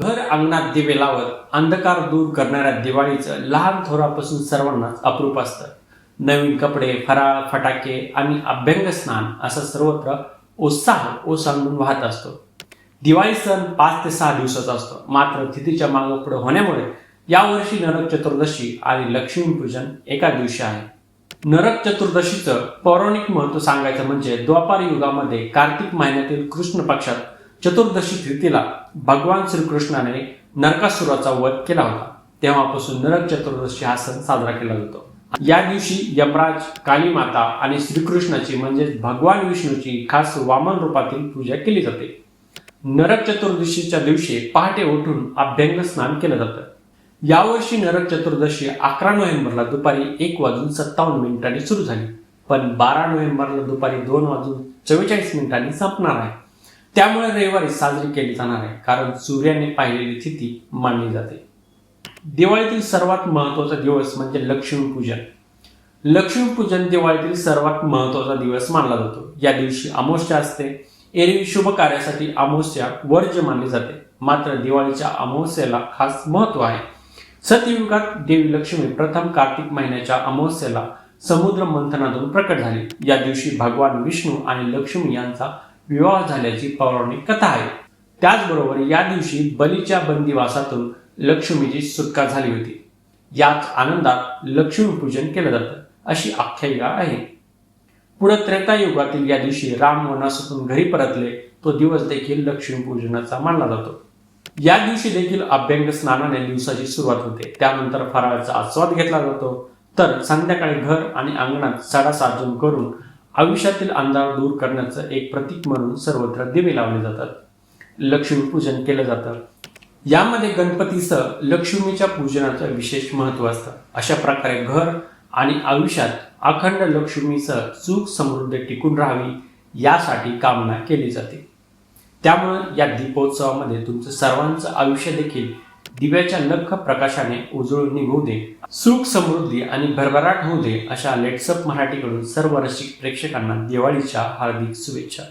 घर अंगणात दिवे लावत अंधकार दूर करणाऱ्या दिवाळीचं लहान थोरापासून सर्वांनाच अप्रूप असतं. नवीन कपडे फराळ फटाके आणि अभ्यंग स्नान असा सर्वत्र उत्साह ओसांडून वाहत असतो. दिवाळी सण पाच ते सहा दिवसाचा असतो. मात्र तिथीच्या मागं पुढे होण्यामुळे यावर्षी नरक चतुर्दशी आणि लक्ष्मीपूजन एका दिवशी आहे. नरक चतुर्दशीचं पौराणिक महत्त्व सांगायचं म्हणजे द्वापार युगामध्ये कार्तिक महिन्यातील कृष्ण पक्षात चतुर्दशी तिथीला भगवान श्रीकृष्णाने नरकासुराचा वध केला होता. तेव्हापासून नरक चतुर्दशी हा सण साजरा केला जातो. या दिवशी यमराज कालीमाता आणि श्रीकृष्णाची म्हणजेच भगवान विष्णूची खास वामन रूपातील पूजा केली जाते. नरक चतुर्दशीच्या दिवशी पहाटे उठून अभ्यंग स्नान केलं जातं. यावर्षी नरक चतुर्दशी अकरा नोव्हेंबरला दुपारी एक वाजून सत्तावन्न मिनिटांनी सुरू झाली. पण बारा नोव्हेंबरला दुपारी दोन वाजून चव्वेचाळीस मिनिटांनी संपणार आहे. त्यामुळे रविवारी साजरी केली जाणार आहे कारण सूर्याने पाहिलेली तिथी मानली जाते. दिवाळीतील सर्वात महत्त्वाचा दिवस म्हणजे लक्ष्मीपूजन लक्ष्मीपूजन दिवाळीतील सर्वात महत्त्वाचा दिवस मानला जातो. या दिवशी अमावस्या असते. एरवी शुभ कार्यासाठी अमावस्या वर्ज्य मानली जाते. मात्र दिवाळीच्या अमावस्येला खास महत्त्व आहे. सतयुगात देवी लक्ष्मी प्रथम कार्तिक महिन्याच्या अमावस्येला समुद्र मंथनातून प्रकट झाली. या दिवशी भगवान विष्णू आणि लक्ष्मी यांचा विवाह झाल्याची पौराणिक कथा आहे. त्याचबरोबर या दिवशी बलीच्या बंदिवासातून लक्ष्मीची सुटका झाली होती. याच आनंदात लक्ष्मीपूजन केलं जातं अशी आख्यायिका आहे. पुढे त्रेतायुगातील या दिवशी राम वनासातून घरी परतले तो दिवस देखील लक्ष्मीपूजनाचा मानला जातो. या दिवशी देखील अभ्यंग स्नानाने दिवसाची सुरुवात होते. त्यानंतर फराळाचा आस्वाद घेतला जातो. तर संध्याकाळी घर आणि अंगणात सडा साजून करून आयुष्यातील अंधार दूर करण्याचं एक प्रतीक म्हणून सर्वत्र दिवे लावले जातात. लक्ष्मीपूजन केलं जातं. यामध्ये गणपतीसह लक्ष्मीच्या पूजनाचं विशेष महत्त्व असतं. अशा प्रकारे घर आणि आयुष्यात अखंड लक्ष्मीसह सुख समृद्धी टिकून राहावी यासाठी कामना केली जाते. त्यामुळे या दीपोत्सवामध्ये तुमचं सर्वांचं आयुष्य देखील दिव्याच्या लख प्रकाशाने उजळून निघू दे. सुख समृद्धी आणि भरभराट होऊ दे अशा लेट्सअप मराठीकडून सर्व रसिक प्रेक्षकांना दिवाळीच्या हार्दिक शुभेच्छा.